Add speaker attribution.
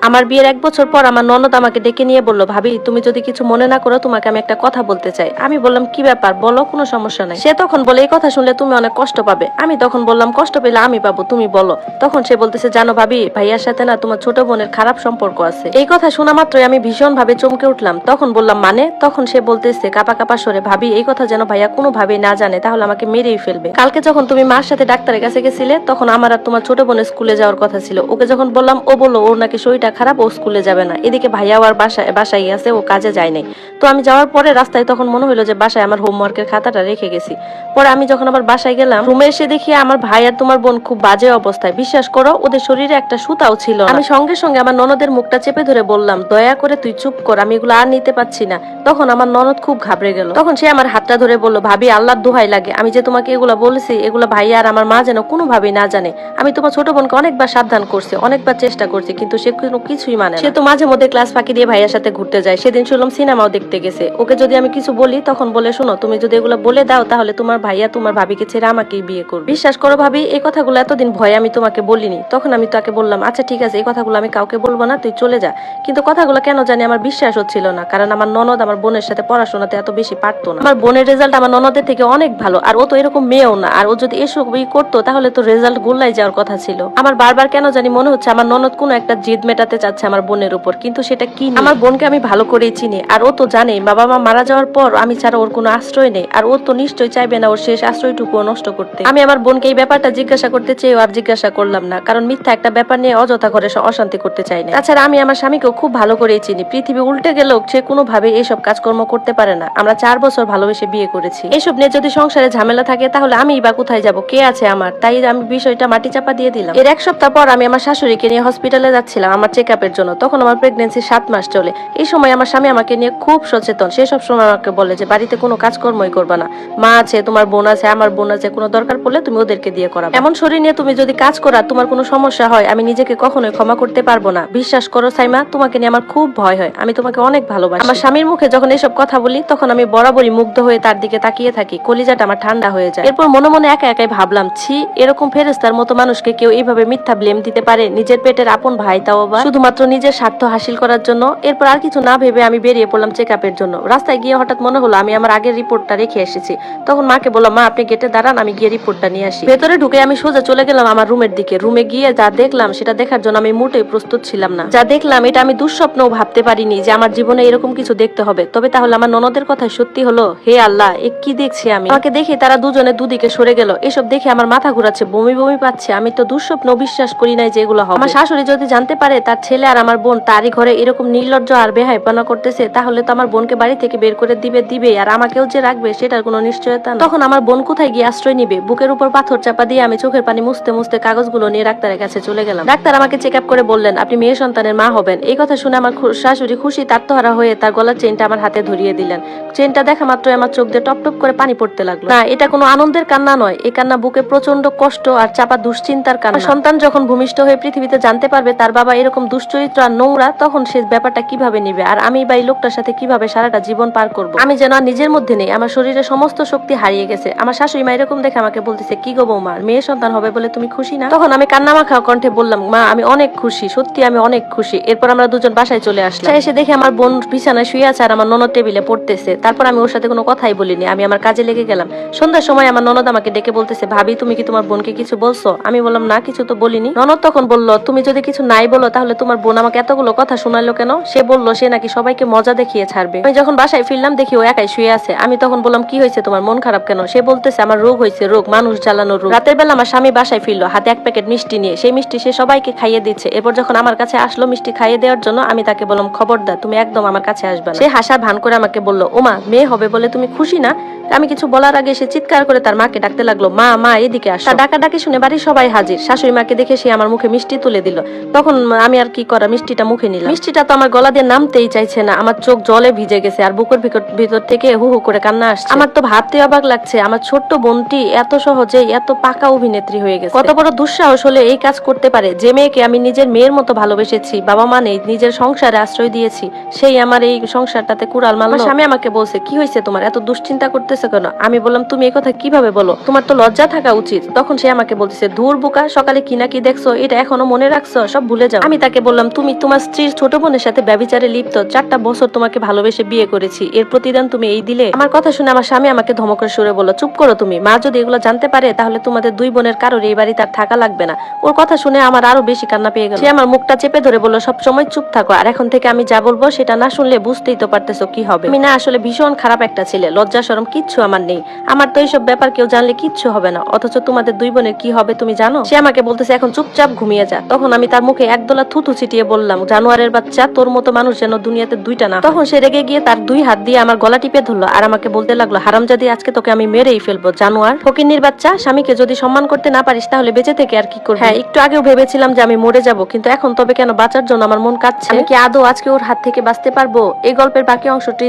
Speaker 1: আমার বিয়ের এক বছর পর আমার ননদ আমাকে ডেকে নিয়ে বলল, ভাবি, তুমি যদি কিছু মনে না করো, তোমাকে আমি একটা কথা বলতে চাই। আমি বললাম, কি ব্যাপার? বলো, কোনো সমস্যা নাই। সে তখন বলে, এই কথা শুনলে তুমি অনেক কষ্ট পাবে। আমি তখন বললাম, কষ্ট পেলে আমি পাবো, তুমি বলো। তখন সে বলতেছে, জানো ভাবি, ভাইয়ার সাথে না তোমার ছোট বোনের খারাপ সম্পর্ক আছে। এই কথা শোনা মাত্রই আমি ভীষণ ভাবে চমকে উঠলাম। তখন বললাম মানে? তখন সে বলতেছে, কাপা কাপা সরে, ভাবি, এই কথা যেন ভাইয়া কোনো ভাবে না জানে, তাহলে আমাকে মেরেই ফেলবে। কালকে যখন তুমি মার সাথে ডাক্তারের কাছে গেছিলে, তখন আমার আর তোমার ছোট বোনের স্কুলে যাওয়ার কথা ছিল। ওকে যখন বললাম, ও বলল, ওর নাকি শরীরটা খারাপ, ও স্কুলে যাবে না। এদিকে ভাইয়াও আর বাসায় বাসায় আছে, ও কাজে যায় নাই। তো আমি যাওয়ার পরে রাস্তায় তখন মনে হলো যে বাসায় আমার হোমওয়ার্কের খাতাটা রেখে গেছি। পরে আমি যখন আবার বাসায় গেলাম রুমে এসে দেখি আমার ভাই আর তোমার বোন খুব বাজে অবস্থায়। বিশ্বাস করো, ওদের শরীরে একটা সুতাও ছিল আমি সঙ্গে সঙ্গে আমার ননদের মুখটা চেপে ধরে বললাম, দয়া করে তুই চুপ কর, আমি এগুলো আর নিতে পারছি না। তখন আমার ননদ খুব ঘাবড়ে গেল। তখন সে আমার হাতটা ধরে বলল, ভাবি, আল্লাহর দোহাই লাগে। আমি যে তোমাকে এগুলো বলেছি, এগুলো ভাইয়া আর আমার মা যেন কোনোভাবেই না জানে। আমি তোমার ছোট বোনকে অনেকবার সাবধান করছি, অনেকবার চেষ্টা করছি, কিন্তু সে কোনো কিছুই মানে সে তো মাঝে মধ্যে ক্লাস ফাঁকি দিয়ে ভাইয়ার সাথে ঘুরতে যায়। সেদিন শুনলাম সিনেমাও দেখতে গেছে। ওকে যদি আমি কিছু বলি তখন বলে শোনো তুমি যদি এগুলো বলে দাও তাহলে তোমার ভাইয়া তোমার ভাবিকে ছেড়ে আমাকেই বিয়ে করবে। বিশ্বাস করো ভাবি এই কথাগুলো এতদিন ভয়ে আমি তোমাকে বলিনি। তখন আমি তাকে বললাম আচ্ছা ঠিক আছে এই কথাগুলো আমি কাউকে বলব না তুই চলে যা। কিন্তু কথাগুলো কেন জানি আমার বিশ্বাস হচ্ছিল না কারণ আমার ননদ আমার বোনের সাথে পড়াশোনাতে এত বেশি পারতো না। আমার বোনের রেজাল্ট আমার ননদের থেকে অনেক ভালো আর ও তো এরকম মেয়েও না। আর ও যদি এসবই করতো তাহলে তো রেজাল্ট গোল্লাই যাওয়ার কথা ছিল। আমার বারবার কেন জানি মনে হচ্ছে আমার ননদ কোনো একটা জিদ মেটাতে চাচ্ছে আমার বোনের উপর, কিন্তু সেটা কি আমার বোনকে আমি ভালো করেই চিনি, আর ও তো জানে বাবা মা মারা যাওয়ার পর আমি ছাড়া ওর কোনো আশ্রয় নেই, আর ও তো নিশ্চয়ই চাইবে না ওর শেষ আশ্রয়টুকু নষ্ট করতে। আমি আমার বোনকে এই ব্যাপারটা জিজ্ঞাসা করতে চেয়েও আর জিজ্ঞাসা করলাম না, কারণ মিথ্যা একটা ব্যাপার নিয়ে অযথা করে অশান্তি করতে চাই না। তাছাড়া আমি আমার স্বামীকেও খুব ভালো করেই চিনি, পৃথিবী উল্টে গেলেও সে কোনোভাবে এইসব কাজকর্ম করতে পারে না। আমরা চার বছর ভালোবেসে বিয়ে করেছি। এসব নিয়ে যদি সংসারে ঝামেলা থাকে, তাহলে আমি বা কোথায় যাব? কে আছে আমার? তাই আমি বিষয়টা মাটি চাপা দিয়ে দিলাম। এর এক সপ্তাহ পর আমি আমার শাশুড়িকে নিয়ে হসপিটালে যাচ্ছিলাম, আমার চেক আপের জন্য। তখন আমার প্রেগনেন্সি সাত মাস চলে। এই সময় আমার স্বামী আমাকে নিয়ে খুব সচেতন। সে সব সময় আমাকে বলে যে, বাড়িতে কোনো কাজকর্মই করবে না। মা আছে, তোমার বোন আছে, আমার বোন আছে, কোনো দরকার পড়লে তুমি ওদেরকে দিয়ে করাবে। এমন শরীর নিয়ে তুমি যদি কাজ করা তোমার কোনো সমস্যা হয়, আমি নিজেকে কখনোই ক্ষমা করতে পারব না। বিশ্বাস করো সাইমা, তোমাকে নিয়ে আমার খুব ভয় হয়। আমি তোমাকে অনেক ভালোবাসি। আমার স্বামীর মুখে যখন এসব কথা বলি, তখন আমি বরাবরই মুগ্ধ হয়ে তার দিকে তাকিয়ে থাকি। কলিজাটা আমার ঠান্ডা হয়ে যায়। এরপর মনে মনে একা একাই ভাবলাম, ছি, এরকম ফেরেস্তার মতো মানুষকে কেউ এইভাবে মিথ্যা ব্লেম দিতে পারে? নিজের পেটের আপন ভাই তাও আবার? শুধুমাত্র নিজের স্বার্থ হাসিল করার জন্য। এরপর আর কিছু না ভেবে আমি বেরিয়ে পড়লাম চেক আপের জন্য। রাস্তায় গিয়ে হঠাৎ মনে হলো আমি আমার আগের রিপোর্টটা রেখে এসেছি। তখন মাকে বললাম, মা, আপনি গেটে দাঁড়ান, আমি গিয়ে রিপোর্টটা নিয়ে আসি। ভেতরে ঢুকে আমি সোজা চলে গেলাম আমার রুমের দিকে। রুমে গিয়ে যা দেখলাম, সেটা দেখার জন্য আমি মোটেই প্রস্তুত ছিলাম না। যা দেখলাম, এটা আমি দুঃস্বপ্নও ভাবতে পারিনি যে আমার জীবনে এরকম কিছু দেখতে হবে। তবে তাহলে আমার ননদের কথা সত্যি হলো? হে আল্লাহ, এ কি দেখছি আমি? আমাকে দেখে তারা দুজনে দুদিকে সরে গেল। এসব দেখে আমার মাথা ঘুরাচ্ছে, বমি বমি পাচ্ছে। আমি তো দুঃস্বপ্ন বিশ্বাস করি নাই যে এগুলো হবে। আমার শাশুড়ি যদি জানতে পারে তার ছেলে আর আমার বোন তারই ঘরে এরকম নির্লজ্জ আর বেহাইপনা করতেছে, তাহলে তো আমার বোনকে বাড়ি থেকে বের করে দিবে দিবে, আর আমাকেও যে রাখবে সেটার কোনো নিশ্চয়তা তখন আমার বোন কোথায় গিয়ে আশ্রয় নিবে? বুকের উপর পাথর চাপা দিয়ে আমি চোখের পানি মুছতে মুছতে কাগজগুলো নিয়ে ডাক্তারের কাছে চলে গেলাম। ডাক্তার আমাকে চেক আপ করে বললেন, আপনি মেয়ে সন্তানের মা হবেন। এই কথা শুনে আমার শাশুড়ি খুশি তাত্মহারা হয়ে তার গলার চেনটা আমার হাতে ধরিয়ে দিলেন। চেনটা দেখা মাত্রই আমার চোখ দিয়ে টপ টপ করে পানি পড়তে লাগল। না, এটা কোনো আনন্দের কান্না নয় এই কান্না বুকে প্রচণ্ড কষ্ট আর চাপা দুশ্চিন্তার কান্না। সন্তান যখন ভূমিষ্ঠ হয়ে পৃথিবীতে জানতে পারবে, তার বাবা এরকম দুশ্চরিত্র আর নোংরা, তখন সে ব্যাপারটা কীভাবে নিবে? আর আমি বা এই লোকটার সাথে কীভাবে সারাটা জীবন পার করব? আমি যেন আর নিজের মধ্যে নেই, আমার শরীরে সমস্ত শক্তি হারিয়ে গেছে। আমার শাশুড়ি মা এরকম দেখে আমাকে বলতেছে, কি গো বৌমা, মেয়ে সন্তান হবে বলে তুমি খুশি না? তখন আমি কান্না মাখা কণ্ঠে বললাম, মা, আমি অনেক খুশি, সত্যি আমি অনেক খুশি। এরপর আমরা দুজন বাসায় চলে আসলাম। এসে দেখে আমার বোন বিছানায় শুয়ে আছে আর আমার ননদ টেবিলে পড়তেছে। তারপর আমি ওর সাথে কোনো কথাই বলিনি, আমি আমার কাজে লেগে গেলাম। সন্ধ্যার সময় আমার ননদ আমাকে ডেকে বলতেছে, ভাবি, তুমি কি তোমার বোনকে কিছু বলছো? আমি বললাম, না, কিছু তো বলিনি। ননদ তখন বলল, তুমি যদি কিছু নাই বলো, তাহলে তোমার বোন আমাকে এতগুলো কথা শোনালো কেন? সে বলল, সে নাকি সবাইকে মজা দেখিয়ে ছাড়বে। আমি যখন বাসায় ফিরলাম, দেখি ও একাই শুয়ে আছে। আমি তখন বললাম, কি হয়েছে তোমার? মন খারাপ কেন? সে বলতেছে, আমার রোগ হয়েছে, রোগ, মানুষ জ্বালানোর রোগ। রাতের বেলা আমার স্বামী বাসায় ফিরলো, হাতে এক প্যাকেট মিষ্টি নিয়ে। সেই মিষ্টি সে সবাইকে খাইয়ে দিচ্ছে। এরপর যখন আমার কাছে আসলো মিষ্টি খাইয়ে দেওয়ার জন্য, আমি তাকে বললাম খবর খবরদার, তুমি একদম আমার কাছে আসবে সে হাসার ভান করে আমাকে বলল, ওমা, মেয়ে হবে বলে তুমি খুশি না? আমি কিছু বলার আগে সে চিৎকার করে তার মাকে ডাকতে লাগল, মা মা, এদিকে আস। ডাকা ডাকি শুনে বাড়ির সবাই হাজির। শাশুড়ি মাকে দেখে সে আমার মুখে মিষ্টি তুলে দিল। তখন আমি আর কি করা, মিষ্টিটা মুখে নিলাম। মিষ্টিটা তো আমার গলা দিয়ে নামতেই চাইছে না। আমার চোখ জলে ভিজে গেছে আর বুকের ভিতর ভিতর থেকে হু হু করে কান্না আসছে। আমার তো ভাবতে অবাক লাগছে, আমার ছোট্ট বোনটি এত সহজে এত পাকা অভিনেত্রী হয়ে গেছে। কত বড় দুঃসাহস হলে এই কাজ করতে পারে। যে মেয়েকে আমি নিজের মেয়ের মতো ভালোবেসেছি, বাবা মা নেই, নিজের সংসারে আশ্রয় দিয়েছি, সেই আমার এই সংসারটাতে কুড়াল মাল স্বামী আমাকে বলছে, কি হয়েছে তোমার? এত দুশ্চিন্তা করতেছে করতেছো কেন? আমি বললাম, তুমি এই কথা কীভাবে বলো? তোমার তো লজ্জা থাকা উচিত। তখন সে আমাকে বলতেছে, ধুর বুকা, সকালে কি না কি দেখছ? এটা এখনও মনে রাখছো? সব ভুলে যাও। আমি তাকে বললাম, তুমি তোমার স্ত্রীর ছোট বোনের সাথে ব্যবিচারে লিপ্ত। চারটা বছর তোমাকে ভালোবেসে বিয়ে করেছি। এর প্রতিদান তুমি এই দিলে? আমার কথা শুনে আমার স্বামী আমাকে ধমকের সুরে বলল, চুপ করো তুমি। মা যদি এগুলো জানতে পারে, তাহলে তোমাদের দুই বোনের কারোর এই বাড়িতে আর থাকা লাগবে না। ওর কথা শুনে আমার আরও বেশি কান্না পেয়ে গেল। সে আমার মুখটা চেপে ধরে বলল, সব সময় চুপ থাকো। আর এখন থেকে আমি যা বলব, সেটা না শুনলে বুঝতেই তো পারতেছো কি হবে। আমি না আসলে ভীষণ খারাপ একটা ছেলে। লজ্জা সরম কিচ্ছু আমার নেই। আমার তো এইসব ব্যাপার কেউ জানলে কিচ্ছু হবে না। অথচ তোমাদের দুই বোনের কি হবে তুমি জানো? সে আমাকে বলতেছে এখন চুপচাপ ঘুমিয়ে যা। তখন আমি তার মুখে একদলা থুতু ছিটিয়ে বললাম জানোয়ারের বাচ্চা তোর মতো মানুষ যেন দুনিয়াতে দুইটা না তখন সে রেগে গিয়ে তার দুই হাত দিয়ে আমার গলা টিপে ধরলো আর আমাকে বলতে লাগল হারামজাদি আজকে তোকে আমি মেরেই ফেলব জানোয়ার। ফকিন্নির বাচ্চা স্বামীকে যদি সম্মান করতে না পারিস তাহলে বেঁচে থেকে আর কি করবি? হ্যাঁ একটু আগেও ভেবেছিলাম যে আমি মরে যাব কিন্তু এখন তবে কেন বাঁচার জন্য আমার মন কাঁদছে? আমি কি আদৌ আজকে ওর হাত থেকে বাঁচতে পারব? এই গল্পের বাকি অংশটি